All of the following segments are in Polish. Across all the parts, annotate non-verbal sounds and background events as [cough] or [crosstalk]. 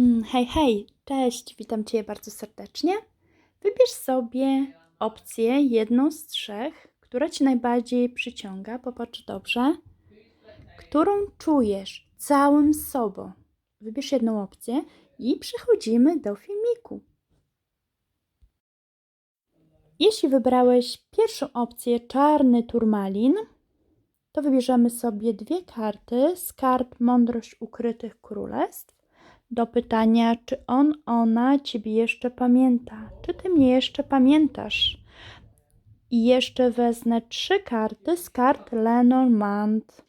Mm, Hej, hej, cześć, witam Cię bardzo serdecznie. Wybierz sobie opcję, jedną z trzech, która Ci najbardziej przyciąga, popatrz dobrze, którą czujesz całym sobą. Wybierz jedną opcję i przechodzimy do filmiku. Jeśli wybrałeś pierwszą opcję, czarny turmalin, to wybierzemy sobie dwie karty z kart Mądrość Ukrytych Królestw do pytania, czy on, ona Ciebie jeszcze pamięta, czy Ty mnie jeszcze pamiętasz. I jeszcze wezmę trzy karty z kart Lenormand.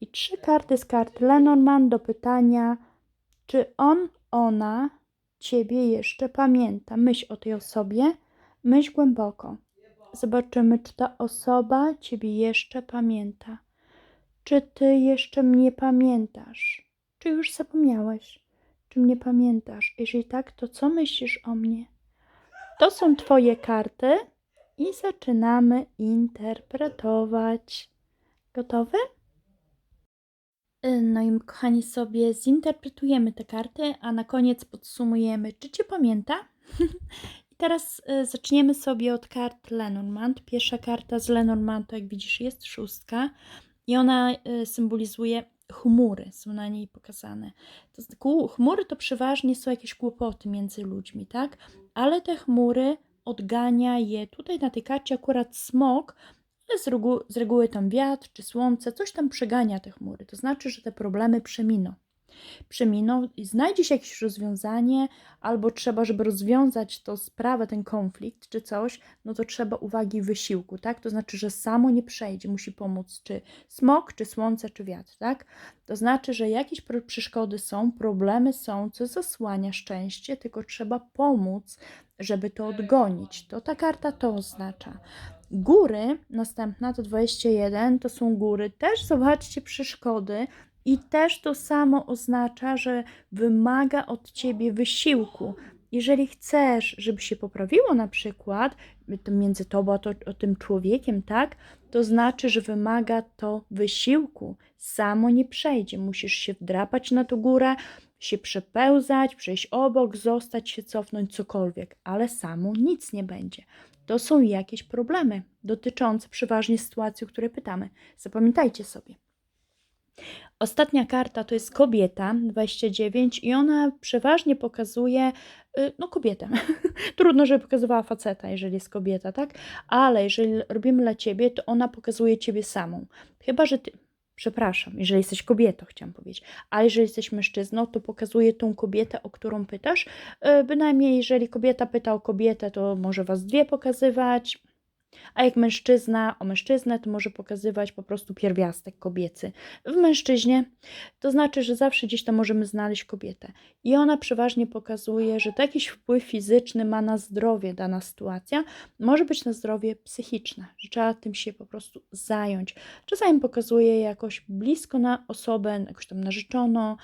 I trzy karty z kart Lenormand do pytania, czy on, ona Ciebie jeszcze pamięta. Myśl o tej osobie, myśl głęboko. Zobaczymy, czy ta osoba Ciebie jeszcze pamięta. Czy Ty jeszcze mnie pamiętasz? Czy już zapomniałeś? Czy mnie pamiętasz? Jeżeli tak, to co myślisz o mnie? To są Twoje karty i zaczynamy interpretować. Gotowy? Y, No i kochani sobie zinterpretujemy te karty, a na koniec podsumujemy, czy Cię pamięta? [laughs] I teraz y, zaczniemy sobie od kart Lenormand. Pierwsza karta z Lenormand, to jak widzisz, jest szóstka i ona y, symbolizuje chmury, są na niej pokazane. To, chmury to przeważnie są jakieś kłopoty między ludźmi, tak? Ale te chmury odgania je tutaj na tej karcie akurat smok, ale z, reguły, z reguły tam wiatr czy słońce, coś tam przegania te chmury. To znaczy, że te problemy przeminą. Przeminą znajdzie się jakieś rozwiązanie, albo trzeba, żeby rozwiązać tą sprawę, ten konflikt czy coś, no to trzeba uwagi wysiłku, tak? To znaczy, że samo nie przejdzie, musi pomóc czy smok, czy słońce, czy wiatr, tak? To znaczy, że jakieś przeszkody są, problemy są, co zasłania szczęście, tylko trzeba pomóc, żeby to odgonić. To ta karta to oznacza. Góry, następna to 21, to są góry. Też zobaczcie przeszkody i też to samo oznacza, że wymaga od ciebie wysiłku. Jeżeli chcesz, żeby się poprawiło na przykład między tobą a, to, a tym człowiekiem, tak, to znaczy, że wymaga to wysiłku. Samo nie przejdzie. Musisz się wdrapać na tą górę, się przepełzać, przejść obok, zostać się, cofnąć, cokolwiek, ale samo nic nie będzie. To są jakieś problemy dotyczące przeważnie sytuacji, o które pytamy. Zapamiętajcie sobie. Ostatnia karta to jest kobieta 29 i ona przeważnie pokazuje y, no kobietę. [laughs] Trudno, żeby pokazywała faceta, jeżeli jest kobieta, tak? Ale jeżeli robimy dla ciebie, to ona pokazuje ciebie samą. Chyba, że ty Przepraszam, jeżeli jesteś kobietą, chciałam powiedzieć, a jeżeli jesteś mężczyzną, to pokazuje tą kobietę, o którą pytasz. Y, Bynajmniej, jeżeli kobieta pyta o kobietę, to może was dwie pokazywać, a jak mężczyzna o mężczyznę, to może pokazywać po prostu pierwiastek kobiecy. W mężczyźnie to znaczy, że zawsze gdzieś tam możemy znaleźć kobietę. I ona przeważnie pokazuje, że to jakiś wpływ fizyczny ma na zdrowie dana sytuacja. Może być na zdrowie psychiczne, że trzeba tym się po prostu zająć. Czasami pokazuje jakoś blisko na osobę, jakoś tam narzeczoną,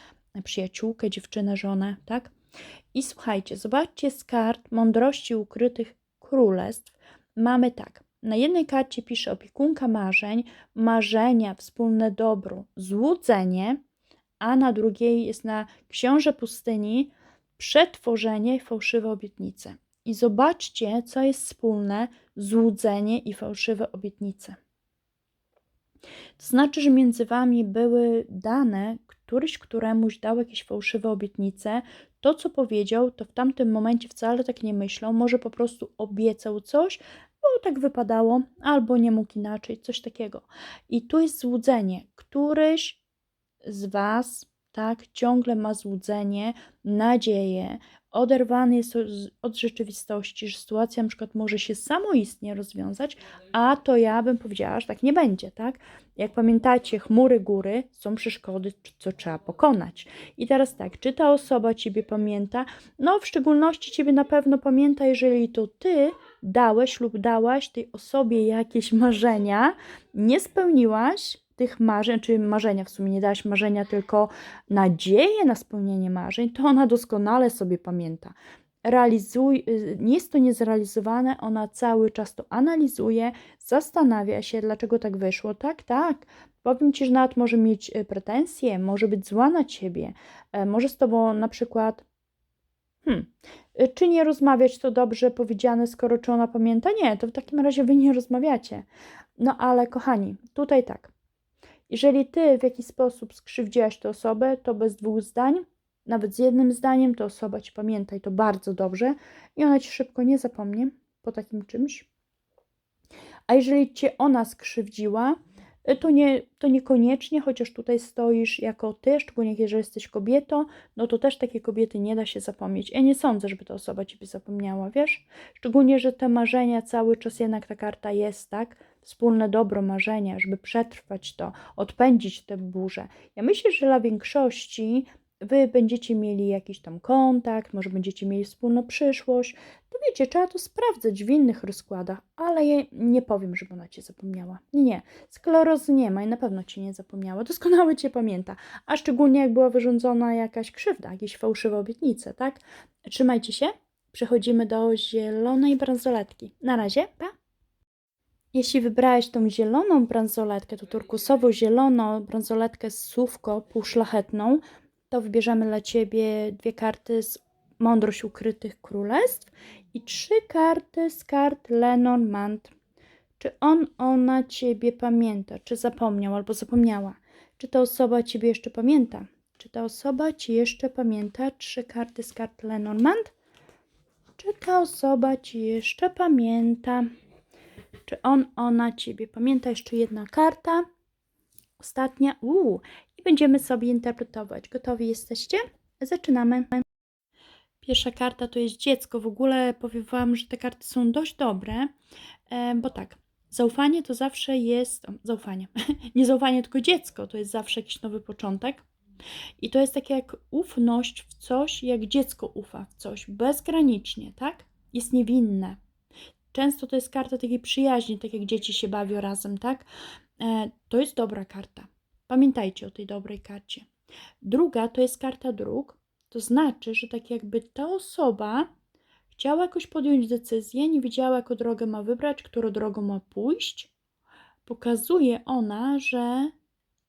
przyjaciółkę, dziewczynę, żonę, tak? I słuchajcie, zobaczcie z kart mądrości ukrytych królestw. Mamy tak. Na jednej karcie pisze opiekunka marzeń, marzenia, wspólne dobro, złudzenie, a na drugiej jest na książę pustyni przetworzenie fałszywe obietnice. I zobaczcie, co jest wspólne złudzenie i fałszywe obietnice. To znaczy, że między wami były dane, któryś któremuś dał jakieś fałszywe obietnice. To, co powiedział, to w tamtym momencie wcale tak nie myślał. Może po prostu obiecał coś, bo tak wypadało, albo nie mógł inaczej, coś takiego. I tu jest złudzenie. Któryś z Was, tak, ciągle ma złudzenie, nadzieję, oderwany jest od- rzeczywistości, że sytuacja na przykład może się samoistnie rozwiązać, a to ja bym powiedziała, że tak nie będzie, tak? Jak pamiętacie, chmury góry są przeszkody, co trzeba pokonać. I teraz tak, czy ta osoba Ciebie pamięta? No, w szczególności Ciebie na pewno pamięta, jeżeli to Ty dałeś lub dałaś tej osobie jakieś marzenia, nie spełniłaś tych marzeń, czy marzenia w sumie nie dałaś marzenia, tylko nadzieję na spełnienie marzeń, to ona doskonale sobie pamięta. realizuj, y, nie jest to niezrealizowane, ona cały czas to analizuje, zastanawia się, dlaczego tak wyszło. Tak, tak. Powiem ci, że nawet może mieć y, pretensje, może być zła na ciebie, e, może z tobą na przykład. Hmm, y, czy nie rozmawiać to dobrze powiedziane, skoro czy ona pamięta? Nie, to w takim razie wy nie rozmawiacie. No ale kochani, tutaj tak. Jeżeli ty w jakiś sposób skrzywdziłaś tę osobę, to bez dwóch zdań, nawet z jednym zdaniem, to osoba ci pamięta i to bardzo dobrze i ona ci szybko nie zapomnie po takim czymś. A jeżeli cię ona skrzywdziła, y, to, nie, to niekoniecznie, chociaż tutaj stoisz jako ty, szczególnie jeżeli jesteś kobietą, no to też takie kobiety nie da się zapomnieć. Ja nie sądzę, żeby ta osoba ciebie zapomniała, wiesz? Szczególnie, że te marzenia cały czas jednak ta karta jest, tak? Wspólne dobro marzenia, żeby przetrwać to, odpędzić tę burzę. Ja myślę, że dla większości wy będziecie mieli jakiś tam kontakt, może będziecie mieli wspólną przyszłość. To wiecie, trzeba to sprawdzać w innych rozkładach, ale ja nie powiem, żeby ona cię zapomniała. Nie, nie. Sklerozy nie ma i na pewno cię nie zapomniała. Doskonale cię pamięta. A szczególnie jak była wyrządzona jakaś krzywda, jakieś fałszywe obietnice, tak? Trzymajcie się. Przechodzimy do zielonej bransoletki. Na razie, pa! Jeśli wybrałeś tą zieloną bransoletkę, to turkusowo-zieloną bransoletkę z słówko półszlachetną, to wybierzemy dla Ciebie dwie karty z Mądrość Ukrytych Królestw i trzy karty z kart Lenormand. Czy on, ona Ciebie pamięta, czy zapomniał albo zapomniała? Czy ta osoba Ciebie jeszcze pamięta? Czy ta osoba Ci jeszcze pamięta? Trzy karty z kart Lenormand. Czy ta osoba Ci jeszcze pamięta? Czy on, ona Ciebie pamięta? Jeszcze jedna karta. Ostatnia. Uuu, i będziemy sobie interpretować. Gotowi jesteście? Zaczynamy. Pierwsza karta to jest dziecko. W ogóle powiem Wam, że te karty są dość dobre, e, bo tak, zaufanie to zawsze jest. O, zaufanie. [laughs] Nie zaufanie, tylko dziecko to jest zawsze jakiś nowy początek. I to jest takie jak ufność w coś, jak dziecko ufa w coś bezgranicznie, tak? Jest niewinne. Często to jest karta takiej przyjaźni, tak jak dzieci się bawią razem, tak? E, to jest dobra karta. Pamiętajcie o tej dobrej karcie. Druga to jest karta dróg. To znaczy, że tak jakby ta osoba chciała jakoś podjąć decyzję, nie wiedziała, jaką drogę ma wybrać, którą drogą ma pójść. Pokazuje ona, że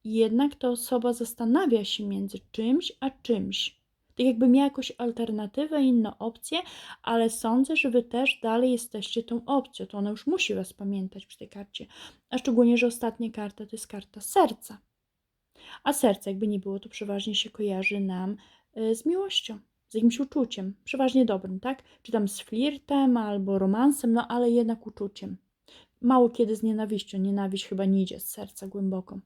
jednak ta osoba zastanawia się między czymś a czymś. Tak jakby miała jakąś alternatywę, inną opcję, ale sądzę, że wy też dalej jesteście tą opcją. To ona już musi was pamiętać przy tej karcie. A szczególnie, że ostatnia karta to jest karta serca. A serce, jakby nie było, to przeważnie się kojarzy nam y, z miłością, z jakimś uczuciem, przeważnie dobrym, tak? Czy tam z flirtem albo romansem, no ale jednak uczuciem. Mało kiedy z nienawiścią. Nienawiść chyba nie idzie z serca głęboko.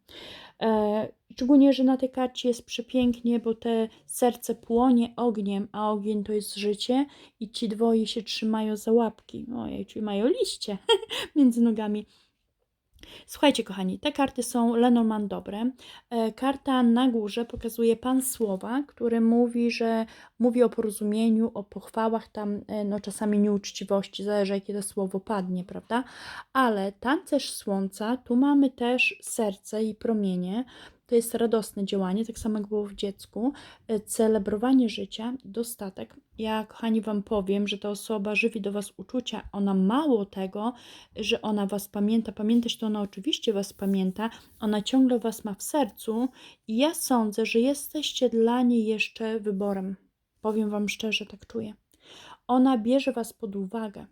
E, szczególnie, że na tej karcie jest przepięknie, bo te serce płonie ogniem, a ogień to jest życie i ci dwoje się trzymają za łapki. Ojej, czyli mają liście [laughs] między nogami. Słuchajcie, kochani, te karty są Lenormand dobre. E, karta na górze pokazuje pan słowa, który mówi, że mówi o porozumieniu, o pochwałach, tam e, no czasami nieuczciwości, zależy jakie to słowo padnie, prawda? Ale tancerz słońca, tu mamy też serce i promienie. To jest radosne działanie, tak samo jak było w dziecku. E, celebrowanie życia, dostatek. Ja, kochani, Wam powiem, że ta osoba żywi do Was uczucia. Ona mało tego, że ona Was pamięta. Pamiętać to ona oczywiście Was pamięta. Ona ciągle Was ma w sercu i ja sądzę, że jesteście dla niej jeszcze wyborem. Powiem Wam szczerze, tak czuję. Ona bierze Was pod uwagę.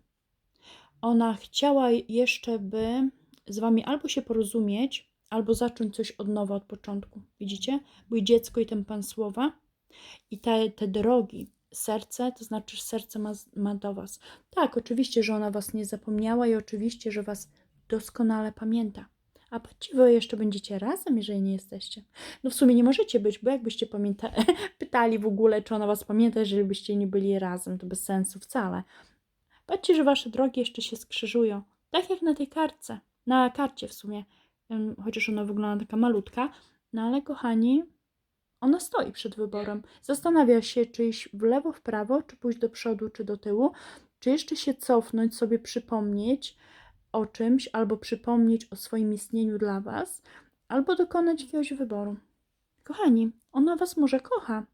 Ona chciała jeszcze, by z Wami albo się porozumieć, albo zacząć coś od nowa, od początku. Widzicie? Bo i dziecko, i ten pan słowa, i te, te drogi, serce, to znaczy serce ma, ma do was. Tak, oczywiście, że ona was nie zapomniała i oczywiście, że was doskonale pamięta. A podziwo jeszcze będziecie razem, jeżeli nie jesteście. No w sumie nie możecie być, bo jakbyście pamięta [laughs] pytali w ogóle, czy ona was pamięta, jeżeli byście nie byli razem, to bez sensu wcale. Patrzcie, że wasze drogi jeszcze się skrzyżują. Tak jak na tej kartce. Na karcie w sumie chociaż ona wygląda taka malutka, no ale kochani, ona stoi przed wyborem. Zastanawia się, czy iść w lewo, w prawo, czy pójść do przodu, czy do tyłu, czy jeszcze się cofnąć, sobie przypomnieć o czymś, albo przypomnieć o swoim istnieniu dla Was, albo dokonać jakiegoś wyboru. Kochani, ona Was może kocha.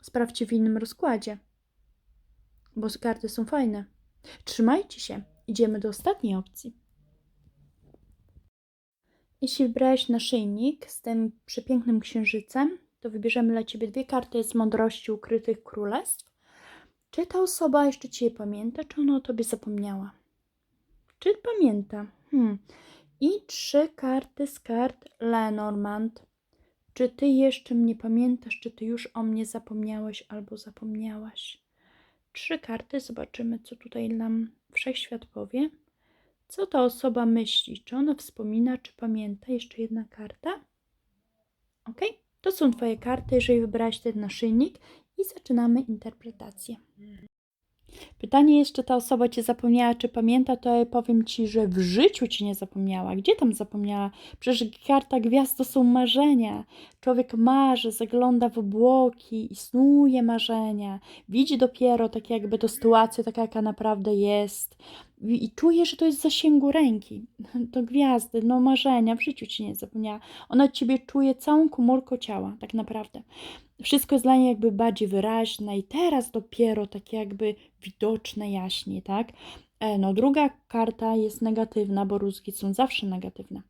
Sprawdźcie w innym rozkładzie. bo karty są fajne. Trzymajcie się. Idziemy do ostatniej opcji. Jeśli wybrałeś naszyjnik z tym przepięknym księżycem, to wybierzemy dla Ciebie dwie karty z mądrości ukrytych królestw. Czy ta osoba jeszcze Cię pamięta, czy ona o Tobie zapomniała? Czy pamięta? Hmm. I trzy karty z kart Lenormand. Czy Ty jeszcze mnie pamiętasz, czy Ty już o mnie zapomniałeś albo zapomniałaś? Trzy karty, zobaczymy, co tutaj nam wszechświat powie. Co ta osoba myśli? Czy ona wspomina, czy pamięta? Jeszcze jedna karta. Ok, to są Twoje karty, jeżeli wybrałaś ten naszyjnik i zaczynamy interpretację. Pytanie jest, czy ta osoba Cię zapomniała, czy pamięta, to ja powiem Ci, że w życiu Ci nie zapomniała. Gdzie tam zapomniała? Przecież karta gwiazd to są marzenia. Człowiek marzy, zagląda w obłoki snuje marzenia. Widzi dopiero tak jakby to sytuację, taka jaka naprawdę jest. I i czuje, że to jest w zasięgu ręki. [laughs] To gwiazdy, no marzenia, w życiu Ci nie zapomniała. Ona Ciebie czuje całą komórką ciała, tak naprawdę. Wszystko jest dla niej jakby bardziej wyraźne i teraz dopiero tak jakby widoczne jaśnie, tak? E, No druga karta jest negatywna, bo rózgi są zawsze negatywne.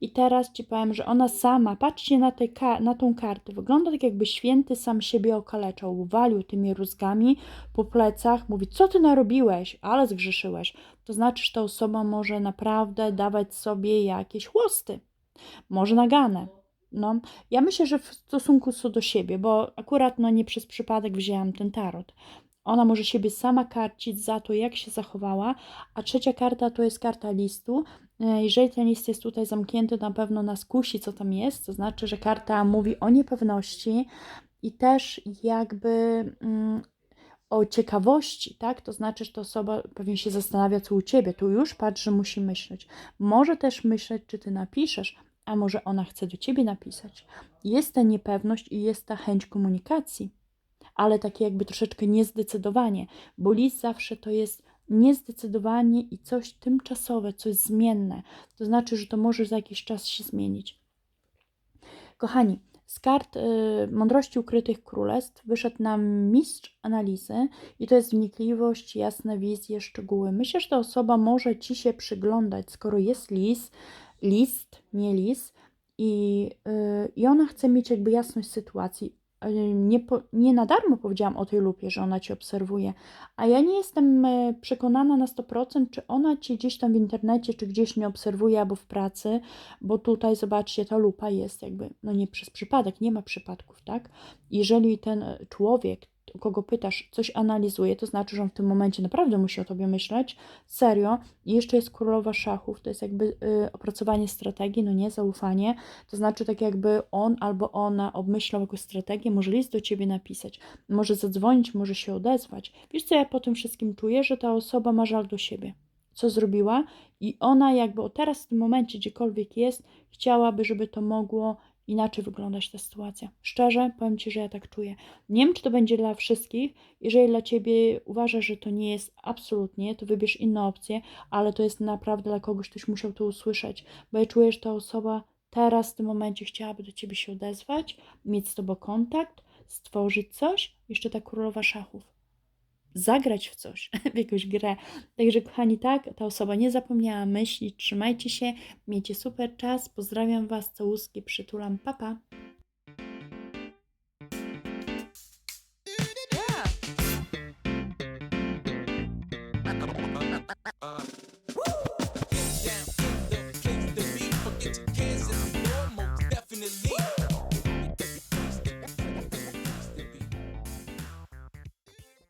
I teraz Ci powiem, że ona sama, patrzcie na, ka- na tą kartę, wygląda tak jakby święty sam siebie okaleczał, walił tymi rózgami po plecach, mówi, co Ty narobiłeś, ale zgrzeszyłeś. To znaczy, że ta osoba może naprawdę dawać sobie jakieś chłosty, może nagane. No, ja myślę, że w stosunku co do siebie, bo akurat no nie przez przypadek wzięłam ten tarot. Ona może siebie sama karcić za to, jak się zachowała, a trzecia karta to jest karta listu. E, Jeżeli ten list jest tutaj zamknięty, na pewno nas kusi, co tam jest. To znaczy, że karta mówi o niepewności i też jakby mm, o ciekawości, tak? To znaczy, że ta osoba pewnie się zastanawia, co u ciebie. Tu już patrz, że musi myśleć. Może też myśleć, czy ty napiszesz, a może ona chce do ciebie napisać. Jest ta niepewność i jest ta chęć komunikacji, ale takie jakby troszeczkę niezdecydowanie, bo list zawsze to jest niezdecydowanie i coś tymczasowe, coś zmienne. To znaczy, że to może za jakiś czas się zmienić. Kochani, z kart y, Mądrości Ukrytych Królestw wyszedł nam mistrz analizy i to jest wnikliwość, jasne wizje, szczegóły. Myślę, że ta osoba może Ci się przyglądać, skoro jest list, list, nie list i, y, i ona chce mieć jakby jasność sytuacji. Y, Nie, po, nie na darmo powiedziałam o tej lupie, że ona Cię obserwuje, a ja nie jestem y, przekonana na 100%, czy ona Cię gdzieś tam w internecie, czy gdzieś nie obserwuje, albo w pracy, bo tutaj zobaczcie, ta lupa jest jakby, no nie przez przypadek, nie ma przypadków, tak? Jeżeli ten człowiek, kogo pytasz, coś analizuje, to znaczy, że on w tym momencie naprawdę musi o tobie myśleć, serio. I jeszcze jest królowa szachów, to jest jakby y, opracowanie strategii, no nie, zaufanie. To znaczy, tak jakby on albo ona obmyślał jakąś strategię, może list do ciebie napisać, może zadzwonić, może się odezwać. Wiesz, co ja po tym wszystkim czuję, że ta osoba ma żal do siebie co zrobiła i ona jakby teraz w tym momencie, gdziekolwiek jest, chciałaby, żeby to mogło inaczej wyglądać ta sytuacja. Szczerze, powiem Ci, że ja tak czuję. Nie wiem, czy to będzie dla wszystkich. Jeżeli dla Ciebie uważasz, że to nie jest absolutnie, to wybierz inną opcję, ale to jest naprawdę dla kogoś, ktoś musiał to usłyszeć, bo ja czuję, że ta osoba teraz w tym momencie chciałaby do Ciebie się odezwać, mieć z Tobą kontakt, stworzyć coś. Jeszcze ta królowa szachów zagrać w coś, [laughs] w jakąś grę. Także, kochani, tak, ta osoba nie zapomniała myśli. Trzymajcie się, miejcie super czas. Pozdrawiam Was, całuski, przytulam, papa. down